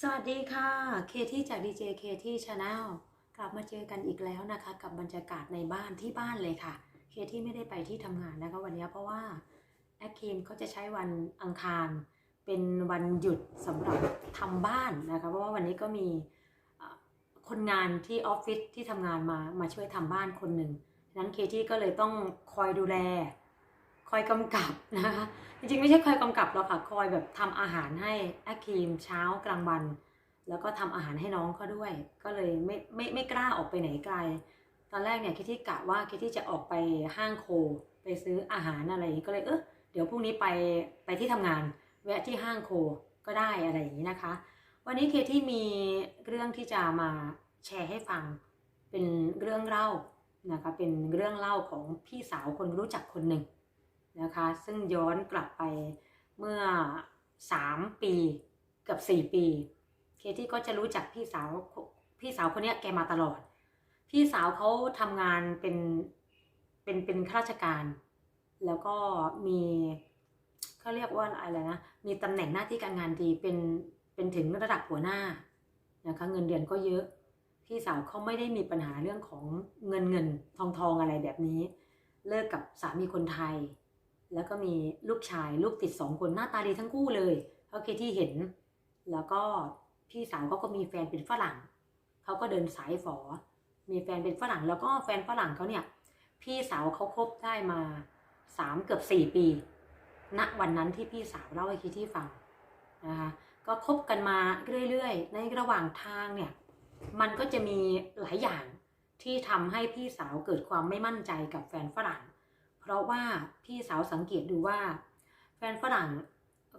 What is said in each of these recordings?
สวัสดีค่ะเคที่จากดีเจเคที่ชาแนลกลับมาเจอกันอีกแล้วนะคะ กับบรรยากาศในบ้านที่บ้านเลยค่ะเคที่ไม่ได้ไปที่ทำงานนะคะวันนี้เพราะว่าแอคคีมเขาจะใช้วันอังคาร เป็นวันหยุดสำหรับทำบ้านนะคะเพราะว่าวันนี้ก็มีคนงานที่ออฟฟิศที่ทำงานมามาช่วยทำบ้านคนหนึ่งฉะนั้นเคที่ก็เลยต้องคอยดูแล คอยกำกับนะคะจริงๆไม่ใช่คอยกำกับหรอกค่ะคอยแบบทำอาหารให้อคคีมเช้ากลางวัน แล้วก็ทำอาหารให้น้องเขาด้วย ก็เลยไม่ไม่ไม่กล้าออกไปไหนไกล ตอนแรกเนี่ยคิดที่กะว่าคิดที่จะออกไปห้างโค ไปซื้ออาหารอะไรอย่างนี้ก็เลยเออเดี๋ยวพรุ่งนี้ไปไปที่ทำงาน แวะที่ห้างโคก็ได้อะไรอย่างนี้นะคะ วันนี้เคที่มีเรื่องที่จะมาแชร์ให้ฟังเป็นเรื่องเล่านะคะเป็นเรื่องเล่าของพี่สาวคนรู้จักคนหนึ่ง นะคะ ซึ่งย้อนกลับไปเมื่อ 3 ปีเกับ 4 ปี เคที่ก็จะรู้จักพี่สาวพี่สาวคนนี้แกมาตลอด พี่สาวเขาทำงานเป็นเป็นเป็นข้าราชการ แล้วก็มีเขาเรียกว่าอะไรนะ มีตำแหน่งหน้าที่การงานดีเป็นเป็นถึงระดับหัวหน้านะคะเงินเดือนก็เยอะ พี่สาวเขาไม่ได้มีปัญหาเรื่องของเงินเงินทองทองอะไรแบบนี้ เลิกกับสามีคนไทย แล้วก็มีลูกชายลูกติดสองคนหน้าตาดีทั้งคู่เลยเขาเคที่เห็น แล้วก็พี่สาวเขาก็มีแฟนเป็นฝรั่งเขาก็เดินสายฝอ มีแฟนเป็นฝรั่ง แล้วก็แฟนฝรั่งเขาเนี่ย พี่สาวเขาคบได้มาสามเกือบสี่ปี ณวันนั้นที่พี่สาวเล่าให้คิดที่ฟังนะคะก็คบกันมาเรื่อยๆ ในระหว่างทางเนี่ย มันก็จะมีหลายอย่างที่ทำให้พี่สาวเกิดความไม่มั่นใจกับแฟนฝรั่ง เพราะว่าพี่สาวสังเกตดูว่า แฟนฝรั่ง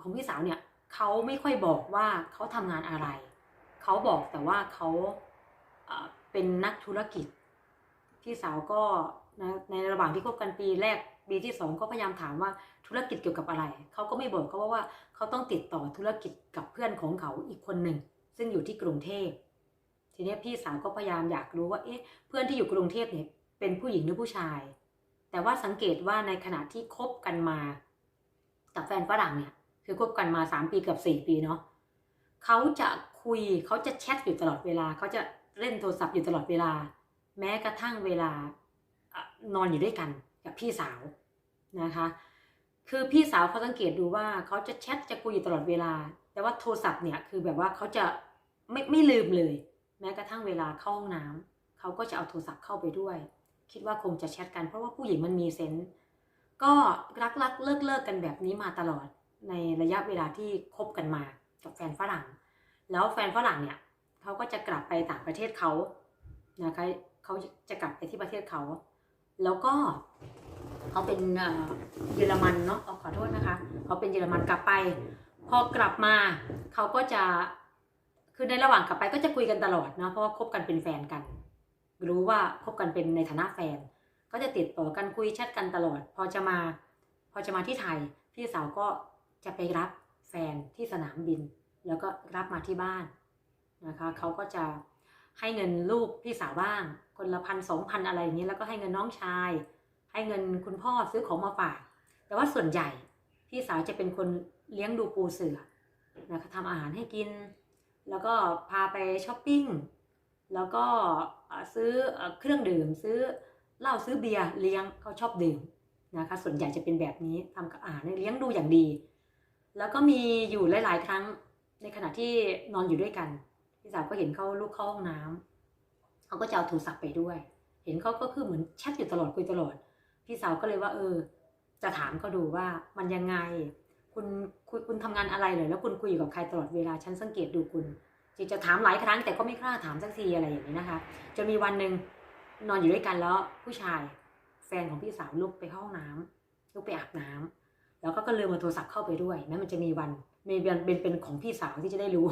ของพี่สาวเนี่ยเขาไม่ค่อยบอกว่าเขาทำงานอะไร เขาบอกแต่ว่าเขาเป็นนักธุรกิจ พี่สาวก็ในระหว่างที่คบกันปีแรกปีที่สองก็พยายามถามว่าธุรกิจเกี่ยวกับอะไร เขาก็ไม่บอกเขาว่าว่าเขาต้องติดต่อธุรกิจกับเพื่อนของเขาอีกคนหนึ่ง ซึ่งอยู่ที่กรุงเทพ ทีนี้พี่สาวก็พยายามอยากรู้ว่า เอ๊ะ เพื่อนที่อยู่กรุงเทพเนี่ยเป็นผู้หญิงหรือผู้ชาย แต่ว่าสังเกตว่าในขณะที่คบกันมา กับแฟนฝรั่งเนี่ย คือคบกันมาสามปีเกือบสี่ปีเนาะเขาจะคุยเขาจะแชทอยู่ตลอดเวลาเขาจะเล่นโทรศัพท์อยู่ตลอดเวลา แม้กระทั่งเวลานอนอยู่ด้วยกันกับพี่สาวนะคะ คือพี่สาวเขาสังเกตดูว่าเขาจะแชทจะคุยอยู่ตลอดเวลา แต่ว่าโทรศัพท์เนี่ยคือแบบว่าเขาจะไม่ไม่ลืมเลย แม้กระทั่งเวลาเข้าห้องน้ำเขาก็จะเอาโทรศัพท์เข้าไปด้วย คิดว่าคงจะแชทกันเพราะว่าผู้หญิงมันมีเซนส์ก็รักรักเลิกเลิกกันแบบนี้มาตลอดในระยะเวลาที่คบกันมากับแฟนฝรั่ง แล้วแฟนฝรั่งเนี่ยเขาก็จะกลับไปต่างประเทศเขานะคะเขาจะกลับไปที่ประเทศเขา แล้วก็เขาเป็นเยอรมันเนาะขอโทษนะคะเขาเป็นเยอรมันกลับไป พอกลับมาเขาก็จะคือในระหว่างกลับไปก็จะคุยกันตลอดเนาะเพราะว่าคบกันเป็นแฟนกัน รู้ว่าคบกันเป็นในฐานะแฟน ก็จะติดต่อกันคุยแชทกันตลอด พอจะมา พอจะมาที่ไทย พี่สาวก็จะไปรับแฟนที่สนามบิน แล้วก็รับมาที่บ้านนะคะเขาก็จะให้เงินลูกพี่สาวบ้าง คนละพันสองพันอะไรอย่างนี้แล้วก็ให้เงินน้องชาย ให้เงินคุณพ่อซื้อของมาฝาก แต่ว่าส่วนใหญ่พี่สาวจะเป็นคนเลี้ยงดูปูเสือนะคะทำอาหารให้กิน แล้วก็พาไปช้อปปิ้ง แล้วก็ซื้อเครื่องดื่ม ซื้อเหล้าซื้อเบียร์เลี้ยงเขาชอบดื่มนะคะส่วนใหญ่จะเป็นแบบนี้ทำกับอาหารเลี้ยงดูอย่างดี แล้วก็มีอยู่หลาย ๆ ครั้งในขณะที่นอนอยู่ด้วยกันพี่สาวก็เห็นเขาลุกเข้าห้องน้ำเขาก็จะเอาโทรศัพท์ไปด้วย เห็นเขาก็คือเหมือนแชทอยู่ตลอดคุยตลอด พี่สาวก็เลยว่า เออ จะถามเขาดูว่ามันยังไง คุณคุยคุณทำงานอะไรเลยแล้วคุณคุยอยู่กับใครตลอดเวลาฉันสังเกตดูคุณ จริงจะถามหลายครั้งแต่ก็ไม่กล้าถามสักทีอะไรอย่างนี้นะคะจนมีวันหนึ่งนอนอยู่ด้วยกันแล้วผู้ชายแฟนของพี่สาวลุกไปเข้าห้องน้ำลุกไปอาบน้ำแล้วก็ก็ลืมเอาโทรศัพท์เข้าไปด้วยแม้มันจะมีวันมีเป็นเป็นของพี่สาวที่จะได้รู้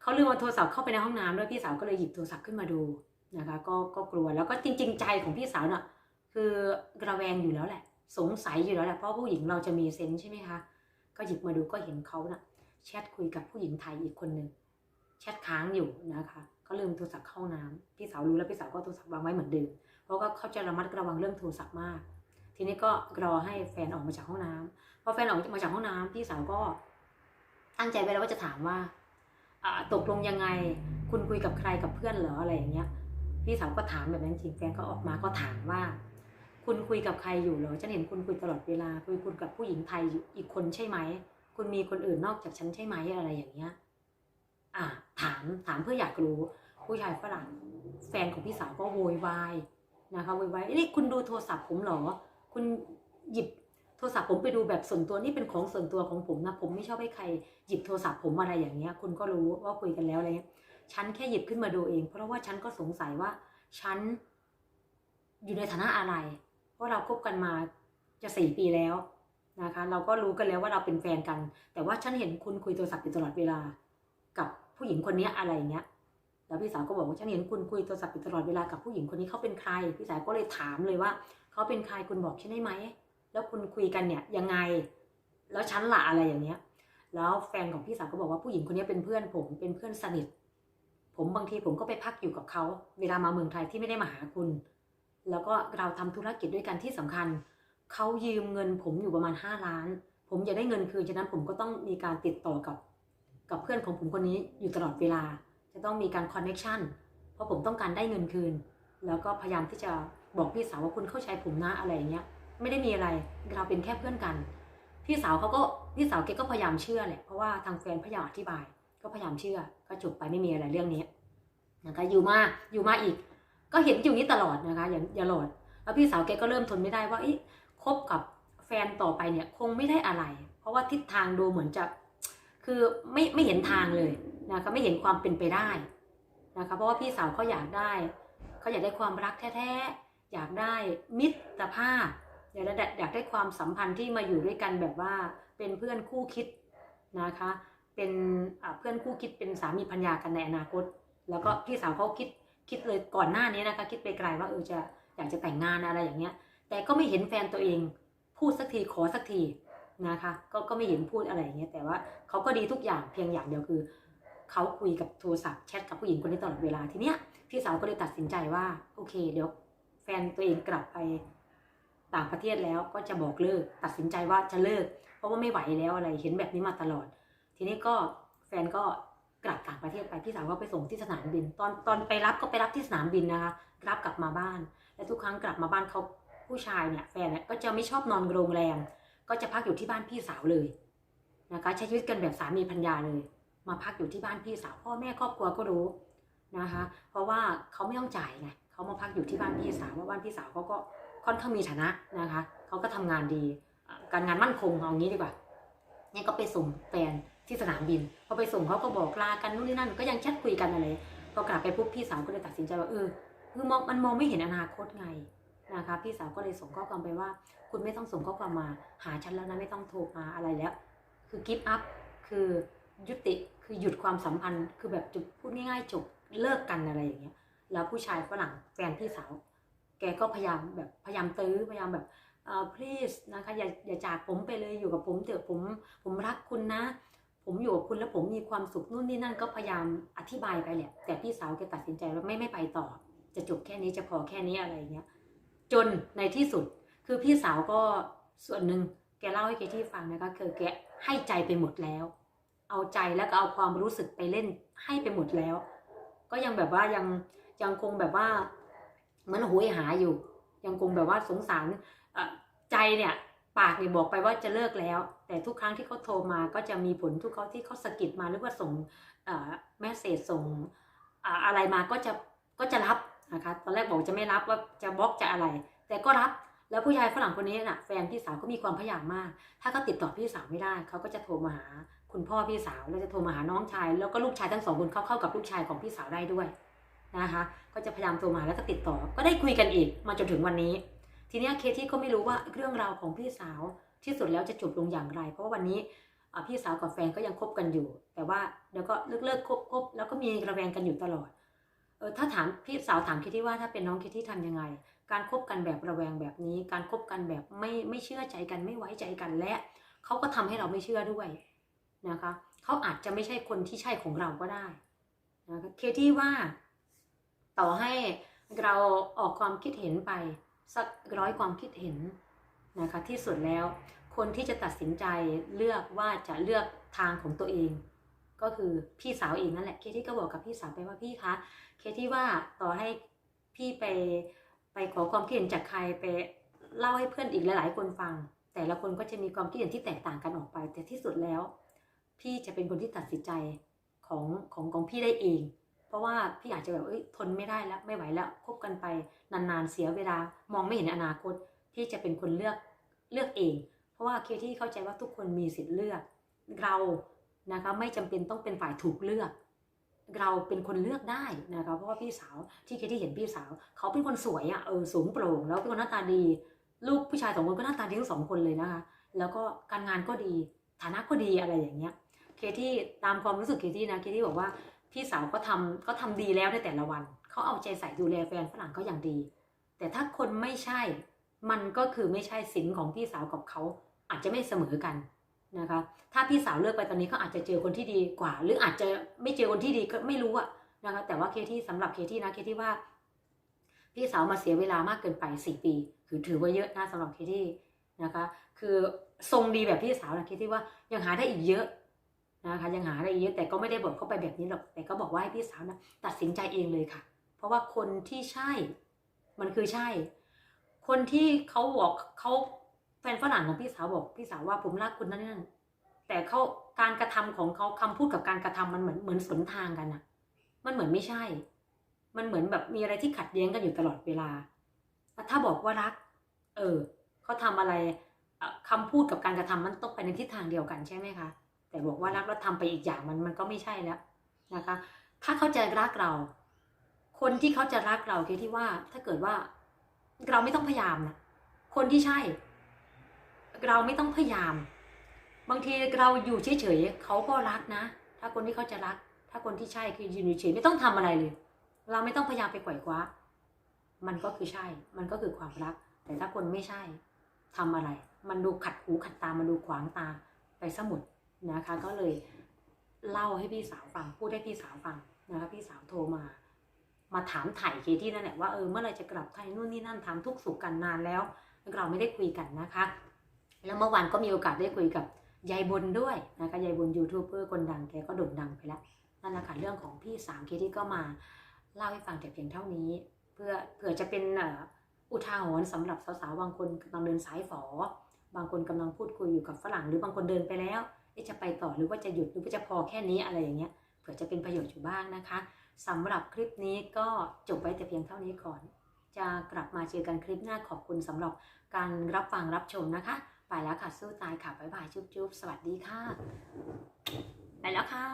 เขาลืมเอาโทรศัพท์เข้าไปในห้องน้ำด้วยพี่สาวก็เลยหยิบโทรศัพท์ขึ้นมาดูนะคะก็ก็กลัวแล้วก็จริง ๆ ใจของพี่สาวเน่ะคือระแวงอยู่แล้วแหละ สงสัยอยู่แล้วแหละเพราะผู้หญิงเราจะมีเซนส์ใช่ไหมคะก็หยิบมาดูก็เห็นเขาน่ะแชทคุยกับผู้หญิงไทยอีกคนหนึ่ง แชทค้างอยู่นะคะก็ลืมโทรศัพท์เข้าน้ำพี่สาวรู้แล้วพี่สาวก็โทรศัพท์วางไว้เหมือนเดิมเพราะว่าเขาจะระมัดระวังเรื่องโทรศัพท์มาก ทีนี้ก็รอให้แฟนออกมาจากห้องน้ำพอแฟนออกมาจากห้องน้ำพี่สาวก็ตั้งใจไว้แล้วว่าจะถามว่าตกลงยังไงคุณคุยกับใครกับเพื่อนเหรออะไรอย่างเงี้ย พี่สาวก็ถามแบบนั้นจริงแฟนก็ออกมาก็ถามว่า คุณคุยกับใครอยู่เหรอฉันเห็นคุณคุยตลอดเวลาคุยคุณกับผู้หญิงไทยอีกคนใช่ไหม คุณมีคนอื่นนอกจากฉันใช่ไหมอะไรอย่างเงี้ย อ่าถามถามเพื่ออยากรู้ผู้ชายฝรั่งแฟนของพี่สาวก็โวยวายนะคะโวยวายนี่คุณดูโทรศัพท์ผมเหรอ คุณหยิบโทรศัพท์ผมไปดูแบบส่วนตัวนี่เป็นของส่วนตัวของผมนะ ผมไม่ชอบให้ใครหยิบโทรศัพท์ผมอะไรอย่างเงี้ย คุณก็รู้ว่าคุยกันแล้วอะไรเงี้ยฉันแค่หยิบขึ้นมาดูเอง เพราะว่าฉันก็สงสัยว่าฉันอยู่ในฐานะอะไร เพราะเราคบกันมาจะสี่ปีแล้วนะคะ เราก็รู้กันแล้วว่าเราเป็นแฟนกัน แต่ว่าฉันเห็นคุณคุยโทรศัพท์อยู่ตลอดเวลากับ ผู้หญิงคนนี้อะไรอย่างเงี้ยแล้วพี่สาวก็บอกว่าฉันเห็นคุณคุยโทรศัพท์อยู่ตลอดเวลากับผู้หญิงคนนี้เขาเป็นใคร พี่สาวก็เลยถามเลยว่าเขาเป็นใครคุณบอกฉันได้ไหมแล้วคุณคุยกันเนี่ยยังไง แล้วฉันละอะไรอย่างเงี้ย แล้วแฟนของพี่สาวก็บอกว่าผู้หญิงคนนี้เป็นเพื่อนผมเป็นเพื่อนสนิท ผมบางทีผมก็ไปพักอยู่กับเขาเวลามาเมืองไทยที่ไม่ได้มาหาคุณ แล้วก็เราทำธุรกิจด้วยกันที่สำคัญเขายืมเงินผมอยู่ประมาณห้าล้าน ผมจะได้เงินคืนฉะนั้นผมก็ต้องมีการติดต่อกับ กับเพื่อนของผมคนนี้อยู่ตลอดเวลา จะต้องมีการคอนเน็ชันเพราะผมต้องการได้เงินคืน แล้วก็พยายามที่จะบอกพี่สาวว่าคุณเข้าใจผมนะอะไรอย่างเงี้ย ไม่ได้มีอะไรเราเป็นแค่เพื่อนกัน พี่สาวเขาก็พี่สาวแกก็พยายามเชื่อแหละเพราะว่าทางแฟนพยายามอธิบาย ก็พยายามเชื่อก็จบไปไม่มีอะไรเรื่องนี้นะคะอยู่มาอยู่มาอีก ก็เห็นอยู่นี้ตลอดนะคะอย่าอย่าหลอดแล้วพี่สาวแกก็เริ่มทนไม่ได้ว่าอ๊ะคบกับแฟนต่อไปเนี่ยคงไม่ได้อะไร เพราะว่าทิศทางดูเหมือนจะ คือไม่ไม่เห็นทางเลยนะคะไม่เห็นความเป็นไปได้นะคะเพราะว่าพี่สาวเขาอยากได้เขาอยากได้ความรักแท้ๆอยากได้มิตรภาพอยากได้อยากได้ความสัมพันธ์ที่มาอยู่ด้วยกันแบบว่าเป็นเพื่อนคู่คิดนะคะเป็นเพื่อนคู่คิดเป็นสามีพัญญากันในอนาคต แล้วก็พี่สาวเขาคิดคิดเลยก่อนหน้านี้นะคะคิดไปไกลว่าเออจะอยากจะแต่งงานอะไรอย่างเงี้ยแต่ก็ไม่เห็นแฟนตัวเอง พูดสักทีขอสักที นะคะก็ก็ไม่เห็นพูดอะไรอย่างเงี้ยแต่ว่าเขาก็ดีทุกอย่างเพียงอย่างเดียวคือเขาคุยกับโทรศัพท์แชทกับผู้หญิงคนนี้ตลอดเวลาทีเนี้ยพี่สาวก็เลยตัดสินใจว่าโอเค เดี๋ยวแฟนตัวเองกลับไปต่างประเทศแล้วก็จะบอกเลิกตัดสินใจว่าจะเลิก เพราะว่าไม่ไหวแล้วอะไรเห็นแบบนี้มาตลอด ทีนี้ก็แฟนก็กลับต่างประเทศไปพี่สาวก็ไปส่งที่สนามบิน ตอนตอนไปรับก็ไปรับที่สนามบินนะคะรับกลับมาบ้าน และทุกครั้งกลับมาบ้านเขาผู้ชายเนี่ยแฟนเนี่ยก็จะไม่ชอบนอนโรงแรม ก็จะพักอยู่ที่บ้านพี่สาวเลยนะคะใช้ชีวิตกันแบบสามีพัญญาเลย มาพักอยู่ที่บ้านพี่สาวพ่อแม่ครอบครัวก็รู้นะคะ เพราะว่าเขาไม่ต้องจ่ายไงเขามาพักอยู่ที่บ้านพี่สาวว่าบ้านพี่สาวเขาก็ค่อนข้างมีฐานะนะคะเขาก็ทำงานดี การงานมั่นคงเอางี้ดีกว่าเนี่ยก็ไปส่งแฟนที่สนามบินพอไปส่งเขาก็บอกลากันนู่นนี่นั่นก็ยังแชทคุยกันอะไรพอกลับไปปุ๊บพี่สาวก็เลยตัดสินใจว่าเออคือมองมันมองไม่เห็นอนาคตไง นะคะพี่สาวก็เลยส่งข้อความไปว่า คุณไม่ต้องส่งข้อความมาหาฉันแล้วนะไม่ต้องโทรมาอะไรแล้ว คือกิฟต์อัพคือยุติคือหยุดความสัมพันธ์ คือแบบจุดพูดง่ายๆจบเลิกกันอะไรอย่างเงี้ยแล้วผู้ชายฝรั่งแฟนพี่สาว แกก็พยายามแบบพยายามตื้อพยายามแบบเอ่อ please นะคะอย่าอย่าจากผมไปเลยอยู่กับผมเถอะผมผมรักคุณนะ ผมอยู่กับคุณแล้วผมมีความสุขนู่นนี่นั่นก็พยายามอธิบายไปแหละแต่พี่สาวแกตัดสินใจว่าไม่ไม่ไปต่อ จะจบแค่นี้จะพอแค่นี้อะไรอย่างเงี้ย จนในที่สุด คือพี่สาวก็ส่วนหนึ่งแกเล่าให้เคที่ฟังนะคะคือแกให้ใจไปหมดแล้ว เอาใจแล้วก็เอาความรู้สึกไปเล่นให้ไปหมดแล้ว ก็ยังแบบว่ายังยังคงแบบว่าเหมือนโหยหาอยู่ ยังคงแบบว่าสงสารใจเนี่ยปากเนี่ยบอกไปว่าจะเลิกแล้ว แต่ทุกครั้งที่เขาโทรมาก็จะมีผลทุกครั้งที่เขาสะกิดมาหรือว่าส่งแมสเซจส่งอะไรมาก็จะก็จะรับ นะคะ ตอนแรกบอกจะไม่รับว่าจะบล็อกจะอะไร แต่ก็รับแล้วผู้ชายฝรั่งคนนี้น่ะแฟนพี่สาวก็มีความพยายามมาก ถ้าเขาติดต่อพี่สาวไม่ได้เขาก็จะโทรมาหาคุณพ่อพี่สาวแล้วจะโทรมาหาน้องชาย แล้วก็ลูกชายทั้งสองคนเข้าเข้ากับลูกชายของพี่สาวได้ด้วยนะคะ ก็จะพยายามโทรมาแล้วก็ติดต่อ ก็ได้คุยกันอีกมาจนถึงวันนี้ ทีนี้เคที่ก็ไม่รู้ว่าเรื่องราวของพี่สาวที่สุดแล้วจะจบลงอย่างไร เพราะว่าวันนี้พี่สาวกับแฟนก็ยังคบกันอยู่ แต่ว่าเดี๋ยวก็เลิกเลิกคบคบแล้วก็มีระแวงกันอยู่ตลอด ออถ้าถามพี่สาวถามเคที่ว่าถ้าเป็นน้องเคที่ทำยังไง การคบกันแบบระแวงแบบนี้ การคบกันแบบไม่ไม่เชื่อใจกันไม่ไว้ใจกันและเขาก็ทำให้เราไม่เชื่อด้วยนะคะเขาอาจจะไม่ใช่คนที่ใช่ของเราก็ได้นะคะเคที่ว่า ต่อให้เราออกความคิดเห็นไปสักร้อยความคิดเห็นนะคะที่สุดแล้ว คนที่จะตัดสินใจเลือกว่าจะเลือกทางของตัวเอง ก็ก็คือพี่สาวเองนั่นแหละเคที่ก็บอกกับพี่สาวไปว่าพี่คะ เคที่ว่าต่อให้พี่ไปไปขอความคิดเห็นจากใครไปเล่าให้เพื่อนอีกหลาย ๆ คนฟัง แต่ละคนก็จะมีความคิดเห็นที่แตกต่างกันออกไป แต่ที่สุดแล้ว พี่จะเป็นคนที่ตัดสินใจของของของพี่ได้เอง เพราะว่าพี่อาจจะแบบเอ้ยทนไม่ได้แล้วไม่ไหวแล้วคบกันไปนานๆเสียเวลามองไม่เห็นอนาคต พี่จะเป็นคนเลือกเลือกเอง เพราะว่าเคที่เข้าใจว่าทุกคนมีสิทธิ์เลือก เรานะคะไม่จำเป็นต้องเป็นฝ่ายถูกเลือก เราเป็นคนเลือกได้นะคะเพราะว่าพี่สาวที่เคที่เห็นพี่สาว เขาเป็นคนสวยอะ่ะเออสูงโปร่งแล้วเป็นคนหน้าตาดี ลูกผู้ชายสองคนก็หน้าตาดีทั้งสองคนเลยนะคะแล้วก็การงานก็ดีฐานะก็ดีอะไรอย่างเงี้ยเคที่ตามความรู้สึกเคที่นะเคที่บอกว่าพี่สาวก็ทำก็ทำดีแล้วในแต่ละวันเขาเอาใจใส่ดูแลแฟนฝรั่งเขาอย่างดี แต่ถ้าคนไม่ใช่มันก็คือไม่ใช่สินของพี่สาวกับเขาอาจจะไม่เสมอกัน นะคะ ถ้าพี่สาวเลิกไปตอนนี้เขาอาจจะเจอคนที่ดีกว่า หรืออาจจะไม่เจอคนที่ดีก็ไม่รู้อะนะคะ แต่ว่าเคที่สำหรับเคที่นะเคที่ว่า พี่สาวมาเสียเวลามากเกินไปสี่ปี คือถือว่าเยอะนะสำหรับเคที่นะคะ คือทรงดีแบบพี่สาวนะเคที่ว่ายังหาได้อีกเยอะนะคะยังหาได้อีกเยอะแต่ก็ไม่ได้บอกเขาไปแบบนี้หรอกแต่ก็บอกว่าให้พี่สาวนะตัดสินใจเองเลยค่ะ เพราะว่าคนที่ใช่มันคือใช่ คนที่เขาบอกเขา แฟนฝรั่งของพี่สาวบอกพี่สาวว่าผมรักคุณนั่นนั่นแต่เขาการกระทำของเขาคำพูดกับการกระทำมันเหมือนเหมือนสวนทางกันอะมันเหมือนไม่ใช่ มันเหมือนแบบมีอะไรที่ขัดแย้งกันอยู่ตลอดเวลาถ้าบอกว่ารัก เออเขาทำอะไรเอ่อคำพูดกับการกระทำมันต้องไปในทิศทางเดียวกันใช่ไหมคะแต่บอกว่ารักแล้วทำไปอีกอย่างมันมันก็ไม่ใช่แล้วนะคะ ถ้าเขาจะรักเรา คนที่เขาจะรักเราคือที่ว่าถ้าเกิดว่า เราไม่ต้องพยายามนะคนที่ใช่ เราไม่ต้องพยายาม บางทีเราอยู่เฉยๆเขาก็รักนะ ถ้าคนที่เขาจะรัก ถ้าคนที่ใช่คือยืนเฉยไม่ต้องทำอะไรเลย เราไม่ต้องพยายามไปไขว่คว้า มันก็คือใช่ มันก็คือความรัก แต่ถ้าคนไม่ใช่ทำอะไร มันดูขัดหูขัดตา มันดูขวางตาไปสมุดนะคะ ก็เลยเล่าให้พี่สาวฟัง พูดให้พี่สาวฟังนะคะพี่สาวโทรมา มาถามถ่ายเคที่นั่นแหละว่าเออเมื่อไรจะกลับไทยนู่นนี่นั่นถามทุกสุขกันนานแล้วเราไม่ได้คุยกันนะคะ แล้วเมื่อวานก็มีโอกาสได้คุยกับยายบนด้วยนะคะยายบนยูทูบเบอร์คนดังแกก็โด่งดังไปแล้วนั่นแหละค่ะเรื่องของพี่สาวเคที่ก็มาเล่าให้ฟังแต่เพียงเท่านี้ เพื่อเผื่อจะเป็นอุทาหรณ์สำหรับสาวๆบางคนกำลังเดินสายฝอบางคนกำลังพูดคุยอยู่กับฝรั่งหรือบางคนเดินไปแล้วจะไปต่อหรือว่าจะหยุดหรือว่าจะพอแค่นี้อะไรอย่างเงี้ยเผื่อจะเป็นประโยชน์อยู่บ้างนะคะสำหรับคลิปนี้ก็จบไว้แต่เพียงเท่านี้ก่อน จะกลับมาเจอกันคลิปหน้าขอบคุณสำหรับการรับฟังรับชมนะคะ ไปแล้วค่ะ สู้ตายค่ะ บ๊ายบาย จุ๊บจุ๊บสวัสดีค่ะ ไปแล้วค่ะ